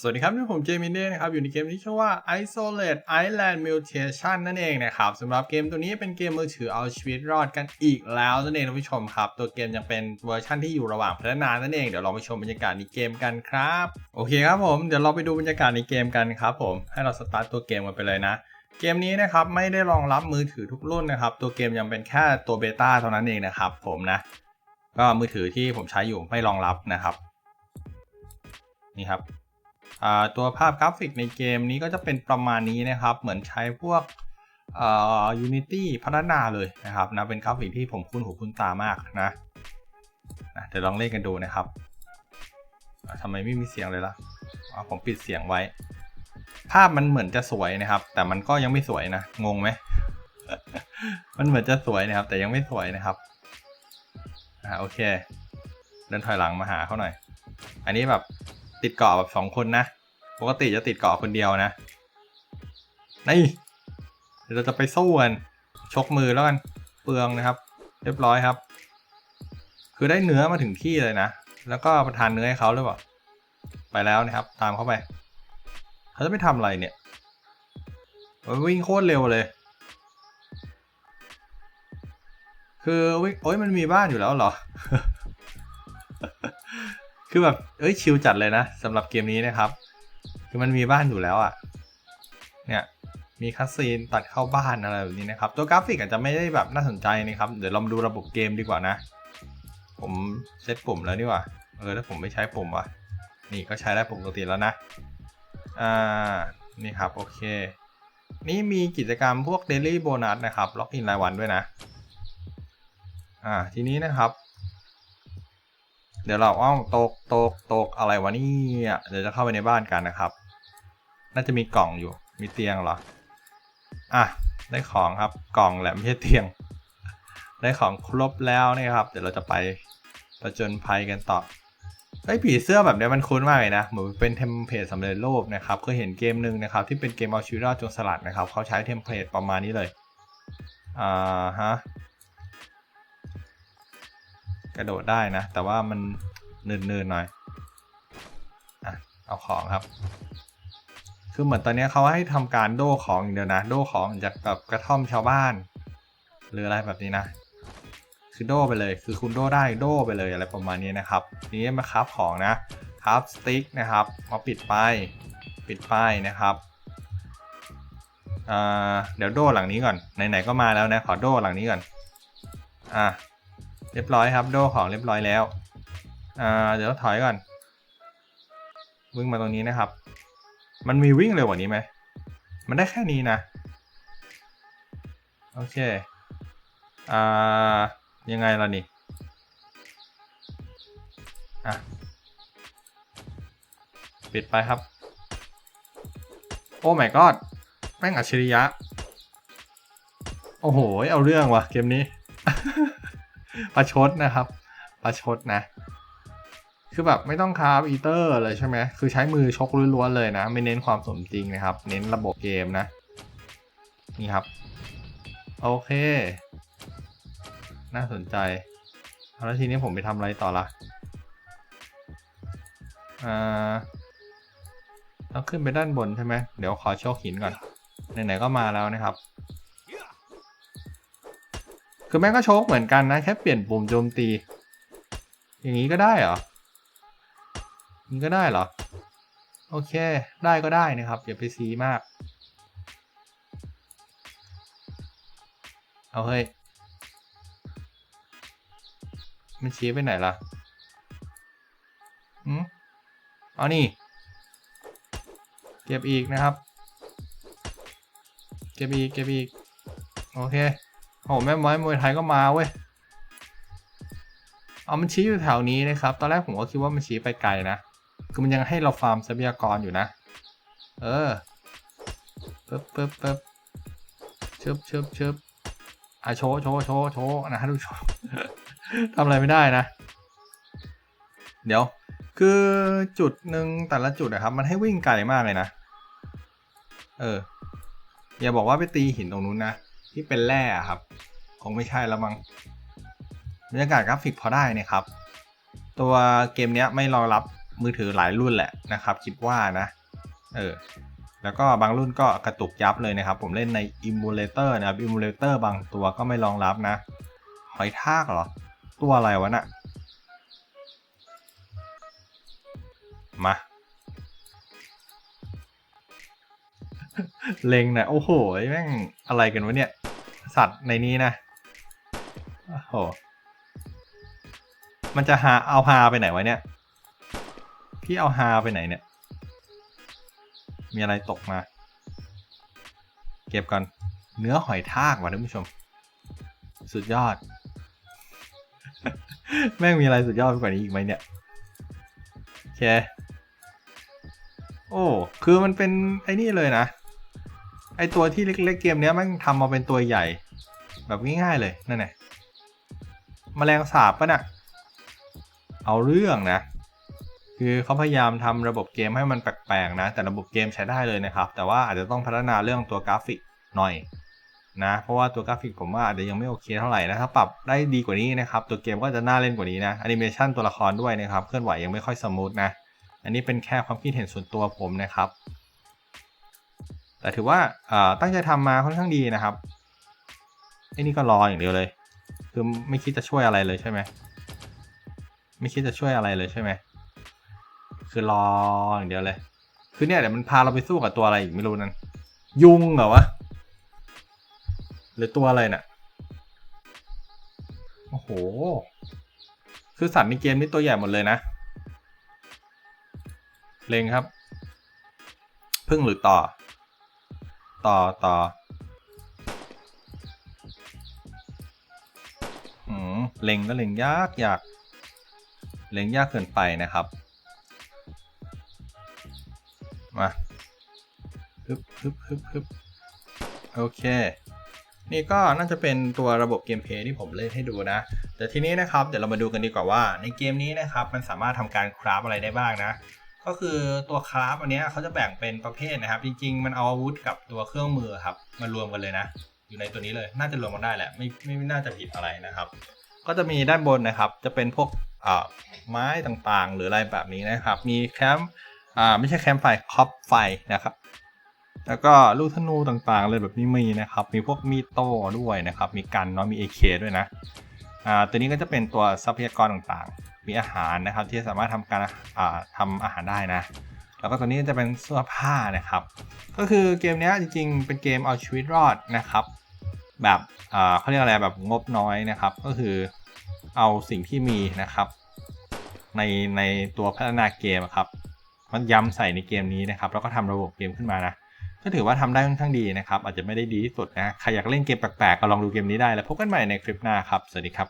สวัสดีครับนี่ผมเจมินเน่นะครับ อยู่ในเกมที่ชื่อว่า Isolate Island Mutation นั่นเองนะครับสำหรับเกมตัวนี้เป็นเกมมือถือเอาชีวิตรอดกันอีกแล้วนั่นเองท่านผู้ชมครับ ตัวเกมยังเป็นเวอร์ชันที่อยู่ระหว่างพัฒนานั่นเอง เดี๋ยวเราไปชมบรรยากาศในเกมกันครับ โอเคครับผม เดี๋ยวเราไปดูบรรยากาศในเกมกันครับผมให้เราสตาร์ทตัวเกมกันไปเลยนะเกมนี้นะครับไม่ได้รองรับมือถือทุกรุ่นนะครับตัวเกมยังเป็นแค่ตัวเบต้าเท่านั้นเองนะครับผมนะก็มือถือที่ผมใช้อยู่ไม่รองรับนะครับนี่ครับ ตัวภาพกราฟิกในเกมนี้ก็จะเป็นประมาณนี้นะครับ เหมือนใช้พวก Unity พัฒนาเลยนะครับนะเป็นกราฟิกที่ผมคุ้นหูคุ้นตามากนะนะเดี๋ยวลองเล่นกันดูนะครับทำไมไม่มีเสียงเลยล่ะผมปิดเสียงไว้ ภาพมันเหมือนจะสวยนะครับ แต่มันก็ยังไม่สวยนะ งงไหม มันเหมือนจะสวยนะครับ แต่ยังไม่สวยนะครับอ่าโอเค เดินถอยหลังมาหาเขาหน่อย อันนี้แบบ ติดเกาะแบบสองคนนะ ปกติจะติดเกาะคนเดียวนะนี่เดี๋ยวเราจะไปสู้กันชกมือแล้วกันเปลืองนะครับ เรียบร้อยครับ คือได้เนื้อมาถึงที่เลยนะ แล้วก็ประทานเนื้อให้เขาหรือเปล่าไปแล้วนะครับ ตามเข้าไป เขาจะไม่ทำอะไรเนี่ยมันวิ่งโคตรเร็วเลย คือวิ่งโอ้ยมันมีบ้านอยู่แล้วเหรอ คือแบบเอ้ยชิลจัดเลยนะสำหรับเกมนี้นะครับ คือมันมีบ้านอยู่แล้วอะ่ะ เนี่ยมีคัสซีนตัดเข้าบ้านอะไรแบบนี้นะครับ ตัวกราฟิกอาจจะไม่ได้แบบน่าสนใจนะครับ เดี๋ยวเรามาดูระบบเกมดีกว่านะ ผมเซตปุ่มแล้วนี่ว่าเออถ้าผมไม่ใช้ปุ่มว่ะ นี่ก็ใช้ได้ปกติแล้วนะ อ่า นี่ครับ โอเค นี่มีกิจกรรมพวก Daily Bonus นะครับ ล็อกอินรายวันด้วยนะ อ่า ทีนี้นะครับ เดี๋ยวเราอ้าวตกตกตกอะไรวะนี่เดี๋ยวจะเข้าไปในบ้านกันนะครับ น่าจะมีกล่องอยู่ มีเตียงเหรอ อะ ได้ของครับ กล่องแหละไม่ใช่เตียง ได้ของครบแล้วนี่ครับ เดี๋ยวเราจะไปประจนภัยกันต่อไอ้ผีเสื้อแบบนี้มันคุ้นมากเลยนะ เหมือนเป็นเทมเพลตสำเร็จรูปนะครับเคยเห็นเกมหนึ่งนะครับ ที่เป็นเกมเอาชีวิตรอดจนสลัดนะครับ เขาใช้เทมเพลตประมาณนี้เลย อ่าฮะ กระโดดได้นะ แต่ว่ามันเนินๆหน่อยอะเอาของครับ คือเหมือนตอนนี้เขาให้ทำการโด้ของอย่างเดียวนะ โด้ของจากแบบกระท่อมชาวบ้าน หรืออะไรแบบนี้นะ คือโด้ไปเลย คือคุณโด้ได้โด้ไปเลยอะไรประมาณนี้นะครับ นี้มาครับของนะครับสติ๊กนะครับ มาปิดป้ายปิดป้ายนะครับเดี๋ยวโด้หลังนี้ก่อน ไหนๆก็มาแล้วนะ ขอโด้หลังนี้ก่อน อะ เรียบร้อยครับ โดของเรียบร้อยแล้วอ่าเดี๋ยวถอยก่อนวิ่งมาตรงนี้นะครับ มันมีวิ่งเร็วกว่านี้ไหมมันได้แค่นี้นะ โอเค อ่า ยังไงล่ะนี่ อะ ปิดไปครับ โอ้ my god แม่งอัจฉริยะ โอ้โห เอาเรื่องว่ะเกมนี้ ประชดนะครับ ประชดนะ คือแบบไม่ต้องคราฟอีเตอร์เลยใช่ไหมคือใช้มือชกล้วนๆเลยนะ ไม่เน้นความสมจริงนะครับ เน้นระบบเกมนะ นี่ครับ โอเค น่าสนใจแล้วทีนี้ผมไปทำอะไรต่อละอ่าต้องขึ้นไปด้านบนใช่ไหมเดี๋ยวขอโชคหินก่อนไหนๆก็มาแล้วนะครับ คือแม่งก็โชคเหมือนกันนะ แค่เปลี่ยนปุ่มโจมตี อย่างนี้ก็ได้เหรอนี้ก็ได้เหรอ โอเค ได้ก็ได้นะครับ อย่าไปซีมาก เอาเฮ้ย มันชี้ไปไหนล่ะอืมเอานี่ เก็บอีกนะครับ เก็บอีก เก็บอีก โอเค โอ้แม่ไม้มวยไทยก็มาเว้ยเอามันชี้อยู่แถวนี้นะครับ ตอนแรกผมก็คิดว่ามันชี้ไปไกลนะ คือมันยังให้เราฟาร์มทรัพยากรอยู่นะ เออปึ๊บปึ๊บปึ๊บชึบชึบชึบอะโชว์โชว์โชว์โชว์นะทุกชมทำอะไรไม่ได้นะ เดี๋ยว คือจุดหนึ่งแต่ละจุดนะครับ มันให้วิ่งไกลมากเลยนะ เออ อย่าบอกว่าไปตีหินตรงนู้นนะ ที่เป็นแร่ครับ คงไม่ใช่แล้วมั้งบรรยากาศกราฟิกพอได้นะครับ ตัวเกมนี้ไม่รองรับมือถือหลายรุ่นแหละนะครับ คิดว่านะ เออ แล้วก็บางรุ่นก็กระตุกยับเลยนะครับ ผมเล่นใน emulator นะครับ emulator บางตัวก็ไม่รองรับนะ หอยทากเหรอ ตัวอะไรวะน่ะมา เล็งนะโอ้โหแม่งอะไรกันวะเนี่ย สัตว์ในนี้นะโอ้โหมันจะหาเอาฮาไปไหนวะเนี่ย พี่เอาฮาไปไหนเนี่ย มีอะไรตกมา เก็บก่อน เนื้อหอยทากว่ะท่านผู้ชม สุดยอด แม่งมีอะไรสุดยอดไปกว่านี้อีกไหมเนี่ยโอเค โอ้ คือมันเป็นไอ้นี่เลยนะ ไอตัวที่เล็กๆเกมเนี้ยมันทำมาเป็นตัวใหญ่ แบบง่ายๆเลยนั่นไงแมลงสาบปะน่ะเอาเรื่องนะ คือเขาพยายามทำระบบเกมให้มันแปลกๆนะ แต่ระบบเกมใช้ได้เลยนะครับ แต่ว่าอาจจะต้องพัฒนาเรื่องตัวกราฟิกหน่อยนะ เพราะว่าตัวกราฟิกผมว่าอาจจะยังไม่โอเคเท่าไหร่นะถ้าปรับได้ดีกว่านี้นะครับ ตัวเกมก็จะน่าเล่นกว่านี้นะแอนิเมชันตัวละครด้วยนะครับ เคลื่อนไหวยังไม่ค่อยสมูทนะ อันนี้เป็นแค่ความคิดเห็นส่วนตัวผมนะครับ แต่ถือว่าตั้งใจทำมาค่อนข้างดีนะครับไอ้นี่ก็รออย่างเดียวเลย คือไม่คิดจะช่วยอะไรเลยใช่ไหมไม่คิดจะช่วยอะไรเลยใช่ไหมคือรออย่างเดียวเลย คือเนี่ยเดี๋ยวมันพาเราไปสู้กับตัวอะไรอีกไม่รู้นั่นยุงเหรอวะหรือตัวอะไรน่ะโอ้โห คือสัตว์ในเกมนี่ตัวใหญ่หมดเลยนะเลงครับ พึ่งหรือต่อ ต่อต่ออืมเล็งก็เล็งยากยากเล็งยากเกินไปนะครับ มาฮึบฮึบฮึบฮึบโอเค นี่ก็น่าจะเป็นตัวระบบเกมเพย์ที่ผมเล่นให้ดูนะ แต่ทีนี้นะครับ เดี๋ยวเรามาดูกันดีกว่าว่า ในเกมนี้นะครับ มันสามารถทำการคราฟอะไรได้บ้างนะ ก็คือตัวคราฟอันนี้เขาจะแบ่งเป็นประเภทนะครับ จริง ๆ มันเอาอาวุธกับตัวเครื่องมือครับ มารวมกันเลยนะ อยู่ในตัวนี้เลยน่าจะรวมกันได้แหละไม่ไม่ไม่น่าจะผิดอะไรนะครับ ก็จะมีด้านบนนะครับ จะเป็นพวกอ่าไม้ต่างๆ หรืออะไรแบบนี้นะครับ มีแคมป์อ่าไม่ใช่แคมป์ไฟคอปไฟนะครับ แล้วก็ลูกธนูต่างๆเลยแบบนี้มีนะครับ มีพวกมีดโต้ด้วยนะครับ มีกันเนาะมี AK ด้วยนะอ่าตัวนี้ก็จะเป็นตัวทรัพยากรต่างๆ มีอาหารนะครับที่สามารถทำการอ่าทำอาหารได้นะ แล้วก็ตัวนี้จะเป็นเสื้อผ้านะครับ ก็คือเกมนี้จริงๆ เป็นเกมเอาชีวิตรอดนะครับ แบบเขาเรียกอะไรแบบงบน้อยนะครับ ก็คือเอาสิ่งที่มีนะครับ ในในตัวพัฒนาเกมครับมันย้ำใส่ในเกมนี้นะครับ แล้วก็ทำระบบเกมขึ้นมานะก็ถือว่าทำได้ค่อนข้างดีนะครับ อาจจะไม่ได้ดีที่สุดนะใครอยากเล่นเกมแปลกๆก็ลองดูเกมนี้ได้แล้วพบกันใหม่ในคลิปหน้าครับ สวัสดีครับ